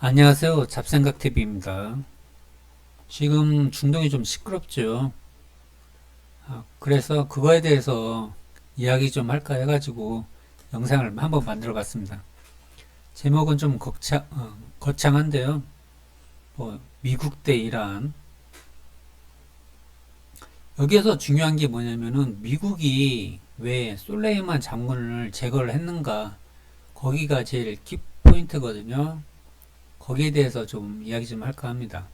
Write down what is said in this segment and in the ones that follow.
안녕하세요. 잡생각TV입니다. 지금 중동이 좀 시끄럽죠. 아, 그래서 그거에 대해서 이야기 좀 할까 해가지고 영상을 한번 만들어 봤습니다. 제목은 좀 거창, 어, 거창한데요. 뭐, 미국 대 이란. 여기에서 중요한 게 뭐냐면은 미국이 왜 솔레이만 장군을 제거를 했는가. 거기가 제일 키 포인트거든요. 거기에 대해서 좀 이야기 좀 할까 합니다.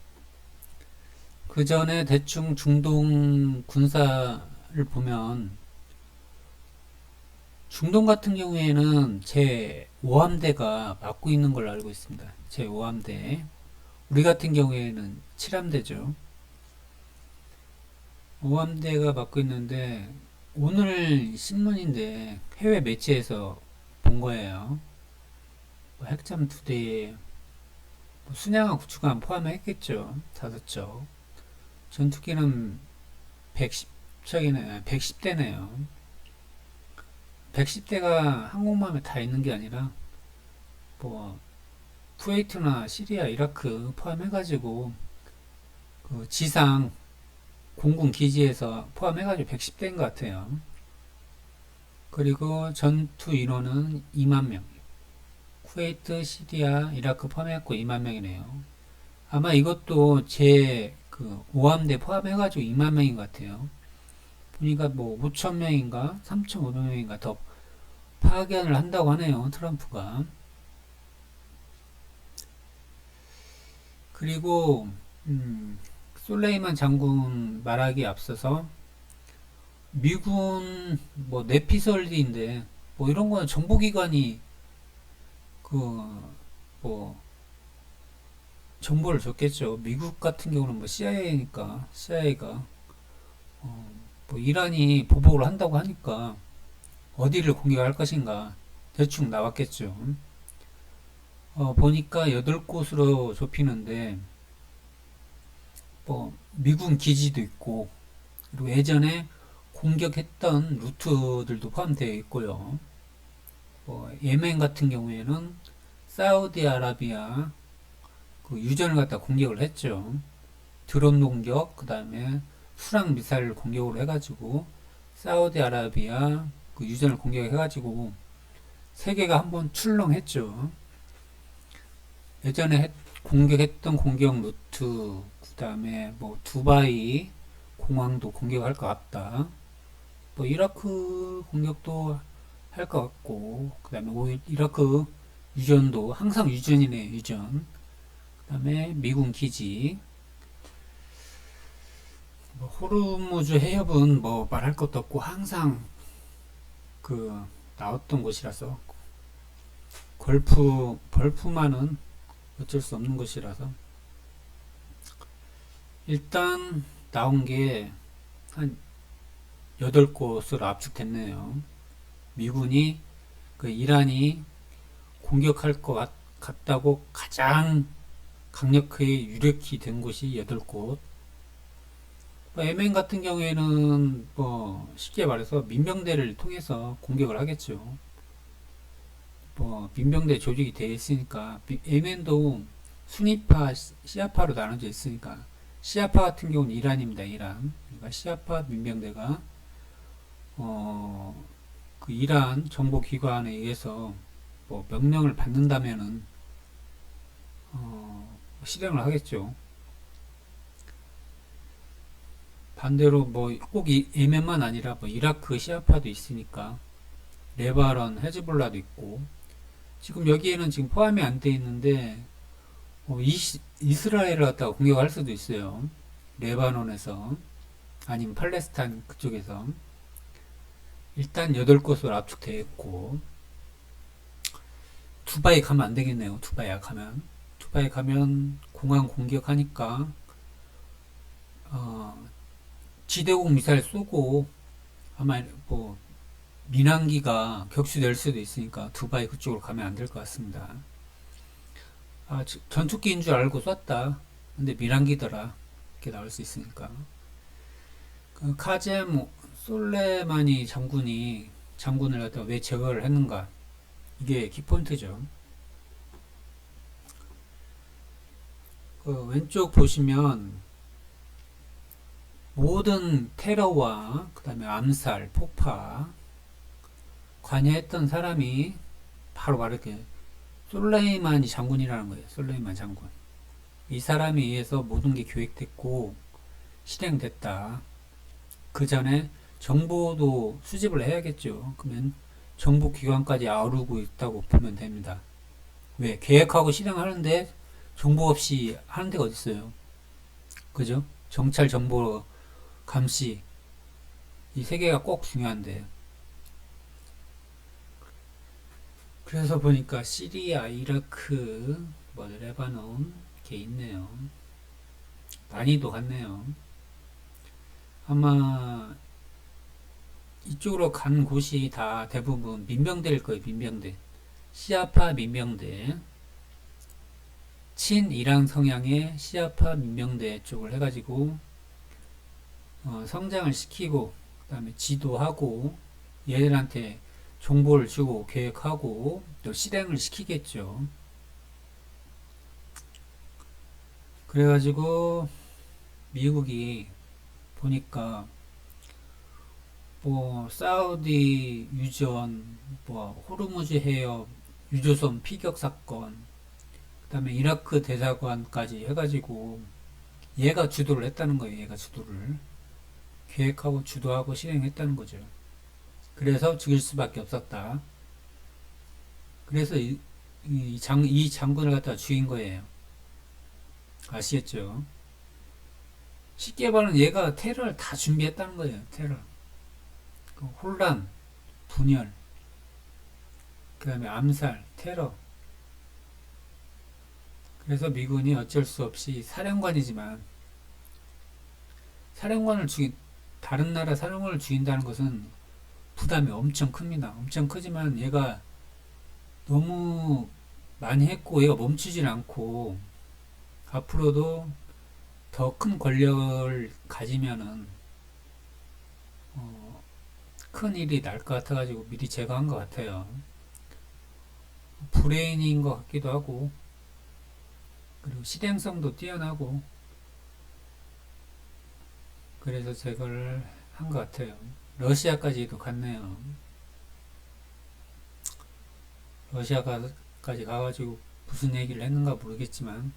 그 전에 대충 중동 군사를 보면 중동 같은 경우에는 제 5함대가 맡고 있는 걸로 알고 있습니다. 제 5함대. 우리 같은 경우에는 7함대죠. 5함대가 맡고 있는데 오늘 신문인데 해외 매체에서 본 거예요. 뭐 핵잠 두 대에 뭐 순양함 구축함 포함했겠죠. 다섯 척. 전투기는 110척이네, 110대네요. 110대가 항공모함에 다 있는 게 아니라, 뭐, 쿠웨이트나 시리아, 이라크 포함해가지고, 그 지상 공군 기지에서 포함해가지고 110대인 것 같아요. 그리고 전투 인원은 2만 명. 쿠웨이트, 시리아, 이라크 포함해갖고 2만 명이네요. 아마 이것도 제그 5함대 포함해가지고 2만 명인 것 같아요. 보니까 뭐 5천 명인가 3,500 명인가 더 파견을 한다고 하네요. 트럼프가. 그리고 음, 솔레이만 장군 말하기에 앞서서 미군 뭐 네피설리인데 뭐 이런 거는 정보기관이 그 뭐 정보를 줬겠죠. 미국 같은 경우는 뭐 CIA니까 CIA가 어, 뭐 이란이 보복을 한다고 하니까 어디를 공격할 것인가 대충 나왔겠죠. 어, 보니까 8곳으로 좁히는데 뭐 미군 기지도 있고 그리고 예전에 공격했던 루트들도 포함되어 있고요. 뭐 예멘 같은 경우에는 사우디아라비아 그 유전을 갖다 공격을 했죠. 드론 공격, 그 다음에 수랑 미사일 공격으로 해가지고 사우디아라비아 그 유전을 공격해가지고 세계가 한번 출렁했죠. 예전에 했- 공격했던 공격 루트, 그 다음에 뭐 두바이 공항도 공격할 것 같다. 뭐 이라크 공격도 할 것 같고, 그 다음에 이라크 유전도 항상 유전이네 유전. 그 다음에 미군 기지. 뭐 호르무즈 해협은 뭐 말할 것도 없고 항상 그 나왔던 곳이라서 걸프 벌프만은 어쩔 수 없는 곳이라서 일단 나온 게 한 8곳으로 압축됐네요. 미군이 그 이란이 공격할 것 같, 같다고 가장 강력하게 유력히 된 곳이 8곳. 뭐 예멘 같은 경우에는 뭐 쉽게 말해서 민병대를 통해서 공격을 하겠죠. 뭐 민병대 조직이 되어 있으니까 미- 예멘도 순위파, 시- 시아파로 나눠져 있으니까 시아파 같은 경우는 이란입니다. 이란. 그러니까 시아파 민병대가 어, 그 이란 정보기관에 의해서 뭐 명령을 받는다면은 어, 실행을 하겠죠. 반대로 뭐 꼭 예멘만 아니라 뭐 이라크 시아파도 있으니까 레바론 헤즈볼라도 있고 지금 여기에는 지금 포함이 안 돼 있는데 어, 이스라엘을 갖다가 공격할 수도 있어요. 레바논에서 아니면 팔레스타인 그쪽에서 일단 8곳으로 압축되어 있고 두바이 가면 안 되겠네요. 두바이 가면 두바이 가면 공항 공격하니까 어, 지대공 미사일 쏘고 아마 뭐 민항기가 격추될 수도 있으니까 두바이 그쪽으로 가면 안 될 것 같습니다. 아, 저- 전투기인 줄 알고 쐈다. 근데 민항기더라. 이렇게 나올 수 있으니까. 그 카젬 솔레마니 장군이 장군을 갖다가 왜 제거를 했는가? 이게 키포인트죠. 그 왼쪽 보시면 모든 테러와 그 다음에 암살, 폭파 관여했던 사람이 바로 말할게 솔레이마니 장군이라는 거예요. 솔레이만 장군. 이 사람에 의해서 모든 게 계획됐고 실행됐다. 그 전에 정보도 수집을 해야겠죠. 그러면 정보 기관까지 아우르고 있다고 보면 됩니다. 왜? 계획하고 실행하는데 정보 없이 하는 데가 어디 있어요? 그죠? 정찰 정보 감시 이 세 개가 꼭 중요한데 그래서 보니까 시리아, 이라크, 뭐 레바논 이렇게 있네요. 난이도 같네요. 아마 이쪽으로 간 곳이 다 대부분 민병대일 거예요. 민병대. 시아파 민병대. 친이란 성향의 시아파 민병대 쪽을 해가지고 어, 성장을 시키고 그 다음에 지도하고 얘들한테 정보를 주고 계획하고 또 실행을 시키겠죠. 그래가지고 미국이 보니까 뭐 사우디 유전, 뭐 호르무즈 해협 유조선 피격 사건, 그다음에 이라크 대사관까지 해가지고 얘가 주도를 했다는 거예요. 얘가 주도를 계획하고 주도하고 실행했다는 거죠. 그래서 죽일 수밖에 없었다. 그래서 이, 이 장, 이 장군을 갖다 죽인 거예요. 아시겠죠? 쉽게 말하면 얘가 테러를 다 준비했다는 거예요. 테러. 그 혼란, 분열, 그 다음에 암살, 테러. 그래서 미군이 어쩔 수 없이 사령관이지만 사령관을 죽인 다른 나라 사령관을 죽인다는 것은 부담이 엄청 큽니다. 엄청 크지만 얘가 너무 많이 했고 얘가 멈추질 않고 앞으로도 더 큰 권력을 가지면은 어, 큰 일이 날 것 같아가지고 미리 제거한 것 같아요. 브레인인 것 같기도 하고 그리고 실행성도 뛰어나고 그래서 제거를 한 것 같아요. 러시아까지도 갔네요. 러시아까지 가가지고 무슨 얘기를 했는가 모르겠지만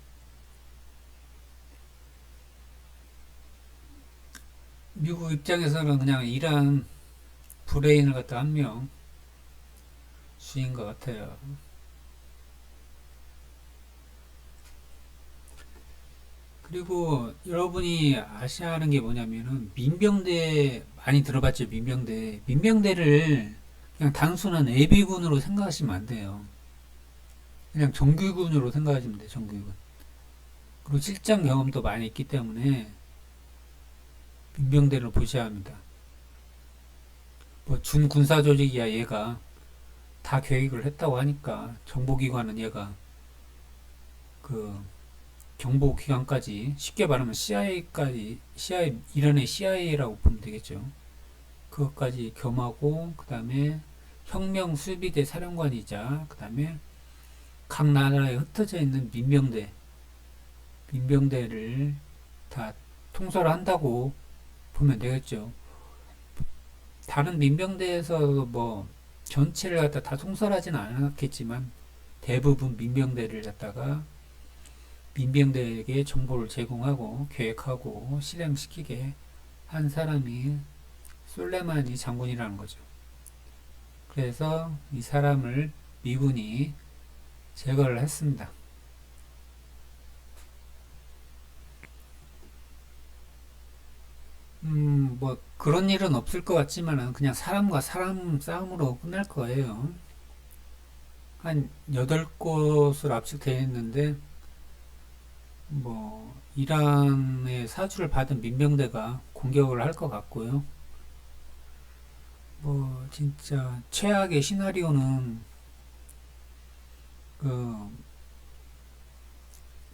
미국 입장에서는 그냥 이란 브레인을 갖다 한 명. 주인 것 같아요. 그리고 여러분이 아셔야 하는 게 뭐냐면은 민병대 많이 들어봤죠 민병대. 민병대를 그냥 단순한 예비군으로 생각하시면 안 돼요. 그냥 정규군으로 생각하시면 돼요 정규군. 그리고 실전 경험도 많이 있기 때문에 민병대를 보셔야 합니다 뭐 준군사 조직이야 얘가 다 계획을 했다고 하니까 정보기관은 얘가 그 경보기관까지 쉽게 말하면 CIA까지 CIA 이란의 CIA라고 보면 되겠죠. 그것까지 겸하고 그 다음에 혁명 수비대 사령관이자 그 다음에 각 나라에 흩어져 있는 민병대 민병대를 다 통솔한다고 보면 되겠죠. 다른 민병대에서 뭐 전체를 갖다 다 통솔하지는 않았겠지만 대부분 민병대를 갖다가 민병대에게 정보를 제공하고 계획하고 실행시키게 한 사람이 솔레마니 장군이라는 거죠. 그래서 이 사람을 미군이 제거를 했습니다. 음, 뭐 그런 일은 없을 것 같지만은 그냥 사람과 사람 싸움으로 끝날 거예요. 한 8곳을 압축되어 있는데 뭐 이란의 사주를 받은 민병대가 공격을 할 것 같고요. 뭐 진짜 최악의 시나리오는 그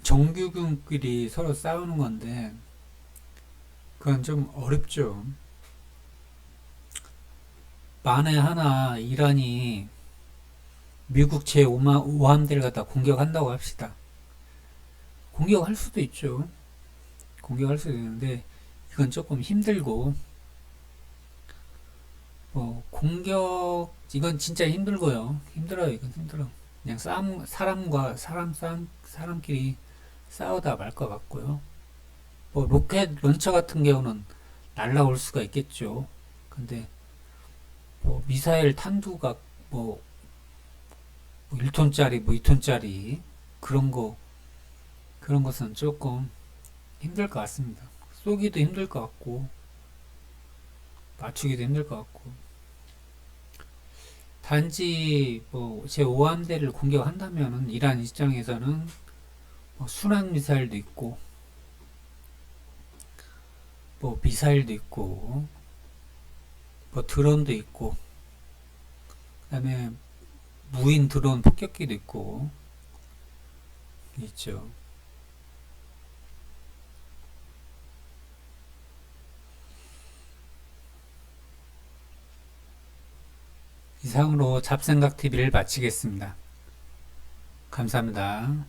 정규군끼리 서로 싸우는 건데 그건 좀 어렵죠. 만에 하나 이란이 미국 제5함대를 갖다 공격한다고 합시다. 공격할 수도 있죠. 공격할 수도 있는데 이건 조금 힘들고 뭐 공격 이건 진짜 힘들고요. 힘들어요. 이건 힘들어. 그냥 싸움 사람과 사람 싸움 사람끼리 싸우다 말 것 같고요. 뭐 로켓 런처 같은 경우는 날라올 수가 있겠죠. 근데 뭐 미사일 탄두가 뭐, 뭐 1톤짜리 뭐 2톤짜리 그런 거 그런 것은 조금 힘들 것 같습니다. 쏘기도 힘들 것 같고 맞추기도 힘들 것 같고 단지 뭐 제 5함대를 공격한다면은 이란 입장에서는 뭐 순항 미사일도 있고 뭐 미사일도 있고 뭐 드론도 있고 그다음에 무인 드론 폭격기도 있고 있죠. 이상으로 잡생각 TV를 마치겠습니다. 감사합니다.